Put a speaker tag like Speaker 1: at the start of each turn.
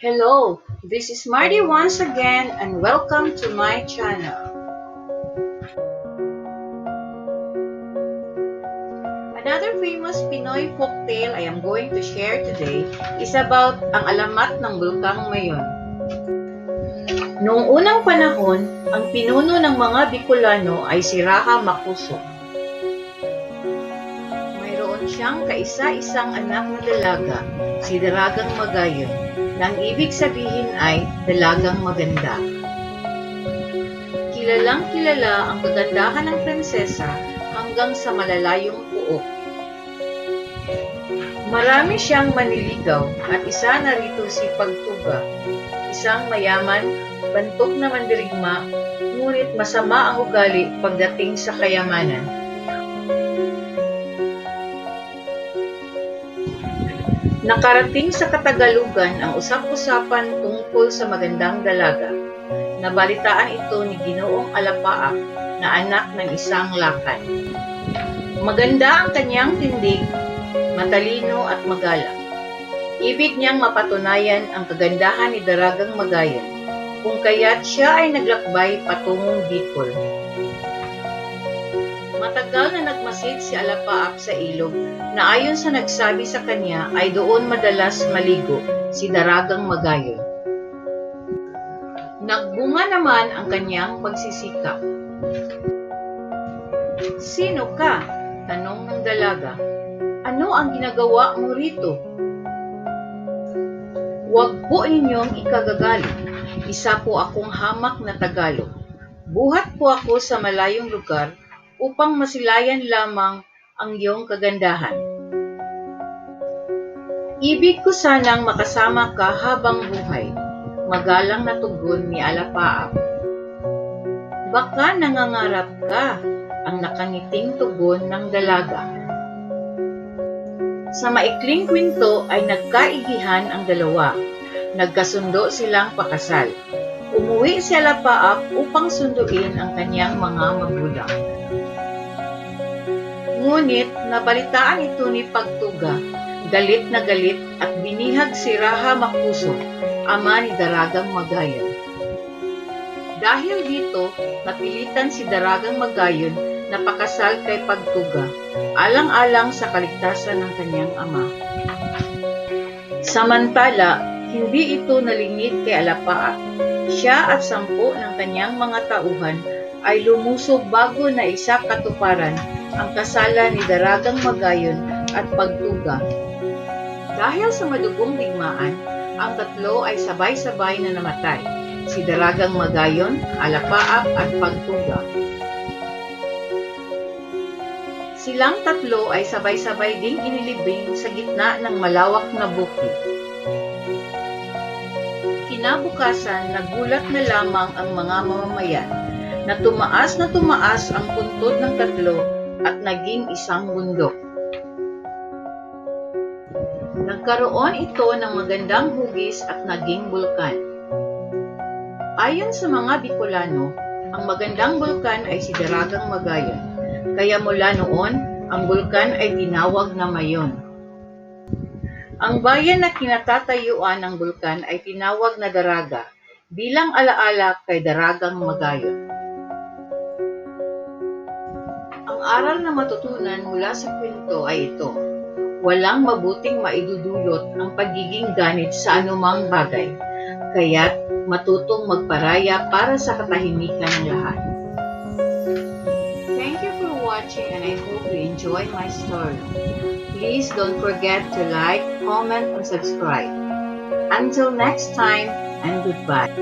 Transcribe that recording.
Speaker 1: Hello, this is Marty once again and welcome to my channel. Another famous Pinoy folktale I am going to share today is about ang alamat ng bulkang Mayon. Noong unang panahon, ang pinuno ng mga Bicolano ay si Raha Makuso. Mayroon siyang kaisa-isang anak na dalaga, si Daragang Magayon, na ang ibig sabihin ay dalagang maganda. Kilalang kilala ang kagandahan ng prinsesa hanggang sa malalayong puok. Marami siyang maniligaw at isa na rito si Pagtuga, isang mayaman, bantok na mandirigma, ngunit masama ang ugali pagdating sa kayamanan. Nakarating sa Katagalugan ang usap-usapan tungkol sa magandang dalaga. Nabalitaan ito ni Ginoong Alapaak na anak ng isang lakan. Maganda ang kanyang tindig, matalino at magalang. Ibig niyang mapatunayan ang kagandahan ni Daragang Magayan, kung kaya't siya ay naglakbay patungong Bicol. Matagal na nagmasid si Alapaap sa ilog na ayon sa nagsabi sa kanya ay doon madalas maligo si Daragang Magayon. Nagbunga naman ang kanyang pagsisikap. Sino ka? Tanong ng dalaga. Ano ang ginagawa mo rito? Huwag po inyong ikagagalit. Isa po akong hamak na Tagalog. Buhat po ako sa malayong lugar upang masilayan lamang ang iyong kagandahan. Ibig ko sanang makasama ka habang buhay. Magalang na tugon ni Alapaap. Baka nangangarap ka, ang nakangiting tugon ng dalaga. Sa maikling kwento ay nagkaigihan ang dalawa. Nagkasundo silang pakasal. Umuwi si Alapaap upang sunduin ang kanyang mga magulang. Ngunit nabalitaan ito ni Pagtuga, galit na galit at binihag si Raha Makuso, ama ni Daragang Magayon. Dahil dito, napilitan si Daragang Magayon na pakasal kay Pagtuga, alang-alang sa kaligtasan ng kanyang ama. Samantala, hindi ito nalingid kay Alapaa. Siya at sampu ng kanyang mga tauhan ay lumusog bago na isa katuparan ang kasala ni Daragang Magayon at Pagtuga. Dahil sa madugong digmaan, ang tatlo ay sabay-sabay na namatay, si Daragang Magayon, Alapaap at Pagtuga. Silang tatlo ay sabay-sabay ding inilibing sa gitna ng malawak na bukid. Kinabukasan, nagulat na lamang ang mga mamamayan na tumaas na tumaas ang puntod ng tatlo at naging isang bundok. Nagkaroon ito ng magandang hugis at naging bulkan. Ayon sa mga Bicolano, ang magandang bulkan ay si Daragang Magayon. Kaya mula noon, ang bulkan ay tinawag na Mayon. Ang bayan na kinatatayuan ng bulkan ay tinawag na Daraga bilang alaala kay Daragang Magayon. Ang aral na matutunan mula sa kwento ay ito. Walang mabuting maidudulot ang pagiging ganit sa anumang bagay, kaya't matutong magparaya para sa katahimikan ng lahat. Thank you for watching and I hope you enjoy my story. Please don't forget to like, comment, and subscribe. Until next time, and goodbye.